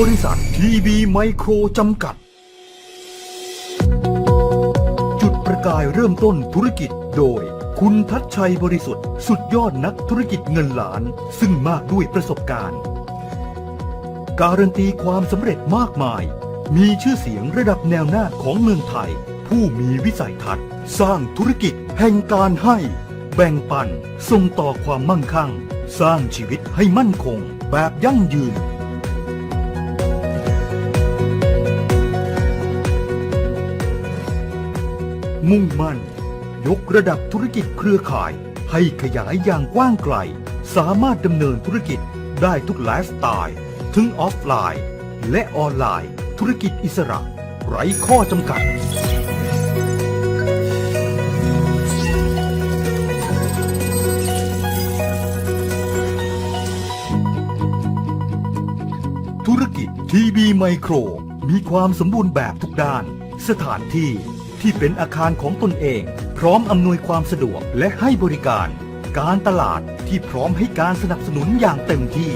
บริษัททีบีไมโครจำกัด จุดประกายเริ่มต้นธุรกิจโดย คุณทัชชัยบริสุทธิ์สุดยอดนักธุรกิจเงินล้าน ซึ่งมากด้วยประสบการณ์ การันตีความสำเร็จมากมาย มีชื่อเสียงระดับแนวหน้าของเมืองไทย ผู้มีวิสัยทัศน์ สร้างธุรกิจแห่งการให้ แบ่งปันส่งต่อความมั่งคั่ง สร้างชีวิตให้มั่นคง แบบยั่งยืน มุ่งมั่น ยกระดับธุรกิจเครือข่าย ให้ขยายอย่างกว้างไกล สามารถดำเนินธุรกิจได้ทุกไลฟ์สไตล์ทั้งออฟไลน์ และออนไลน์ ธุรกิจอิสระ ไร้ข้อจำกัด ธุรกิจทีบีไมโคร มีความสมบูรณ์แบบทุกด้าน สถานที่ ที่เป็นอาคารของตนเอง พร้อมอำนวยความสะดวกและให้บริการ การตลาดที่พร้อมให้การสนับสนุนอย่างเต็มที่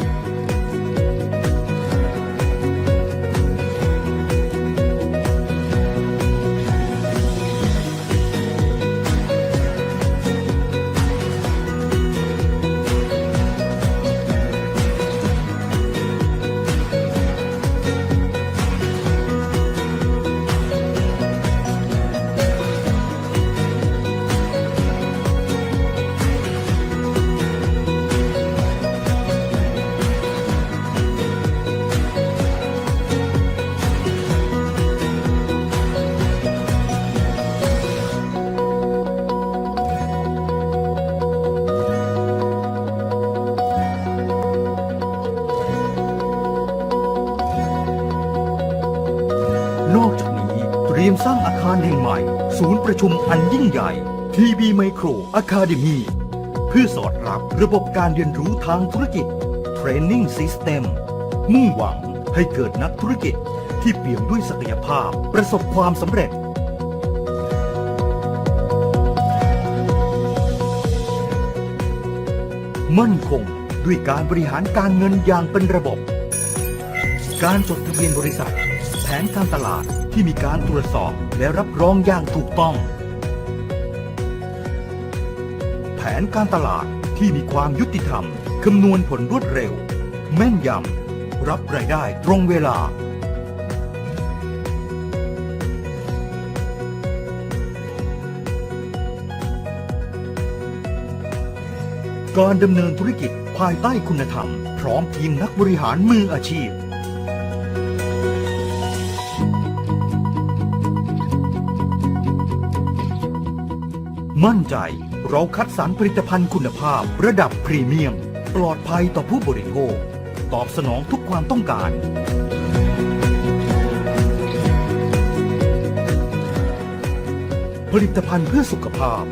สร้างอาคารแห่งใหม่ ศูนย์ประชุมอันยิ่งใหญ่ TB Micro Academy เพื่อสอดรับระบบการเรียนรู้ทางธุรกิจ Training System มุ่งหวังให้เกิดนักธุรกิจที่เปี่ยมด้วยศักยภาพประสบความสำเร็จ มั่นคงด้วยการบริหารการเงินอย่างเป็นระบบ การจดทะเบียนบริษัท ผนการตลาดที่มีการตรวจสอบและรับรองอย่างถูกต้อง แผนการตลาดที่มีความยุติธรรม คำนวณผลรวดเร็ว แม่นยำ รับรายได้ตรงเวลา การดำเนินธุรกิจภายใต้คุณธรรม พร้อมทีมนักบริหารมืออาชีพ มั่นใจ เราคัดสรรผลิตภัณฑ์คุณภาพระดับพรีเมียม ปลอดภัยต่อผู้บริโภค ตอบสนองทุกความต้องการ ผลิตภัณฑ์เพื่อสุขภาพ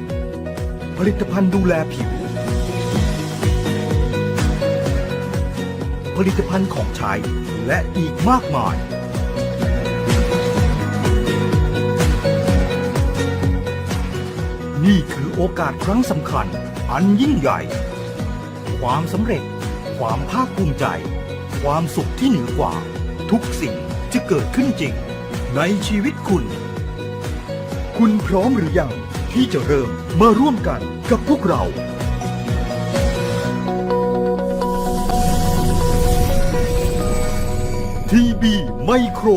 ผลิตภัณฑ์ดูแลผิว ผลิตภัณฑ์ของใช้และอีกมากมาย โอกาสครั้งสำคัญ อันยิ่งใหญ่ ความสำเร็จ ความภาคภูมิใจ ความสุขที่เหนือกว่า ทุกสิ่งจะเกิดขึ้นจริง ในชีวิตคุณ คุณพร้อมหรือยัง ที่จะเริ่มมาร่วมกันกับพวกเราทีบีไมโคร